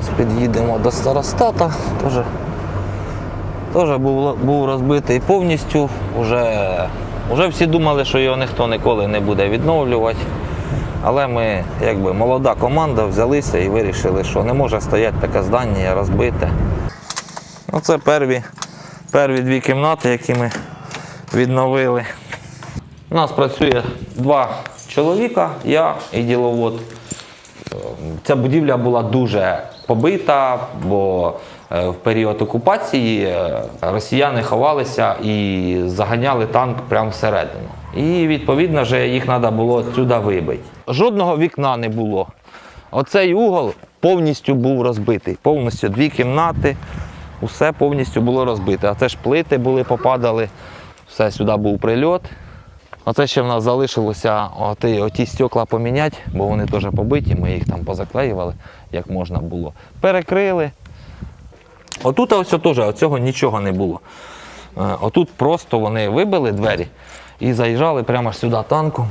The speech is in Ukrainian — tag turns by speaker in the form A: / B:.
A: Зараз під'їдемо до старостата. Теж, теж був, був розбитий повністю. Уже, уже всі думали, що його ніхто ніколи не буде відновлювати. Але ми, якби молода команда, взялися і вирішили, що не може стояти таке здання розбите. Оце перві, перві дві кімнати, які ми відновили. У нас працює два чоловіка, я і діловод. Ця будівля була дуже побита, бо е, в період окупації е, росіяни ховалися і заганяли танк прямо всередину. І відповідно же їх треба було сюди вибити. Жодного вікна не було. Оцей угол повністю був розбитий. Повністю дві кімнати, усе повністю було розбите. А це ж плити були, попадали, все сюди був прильот. Оце ще в нас залишилося оті, оті стекла поміняти, бо вони теж побиті, ми їх там позаклеювали, як можна було. Перекрили. Отут ось теж оцього нічого не було. Е, Отут просто вони вибили двері і заїжджали прямо сюди танком.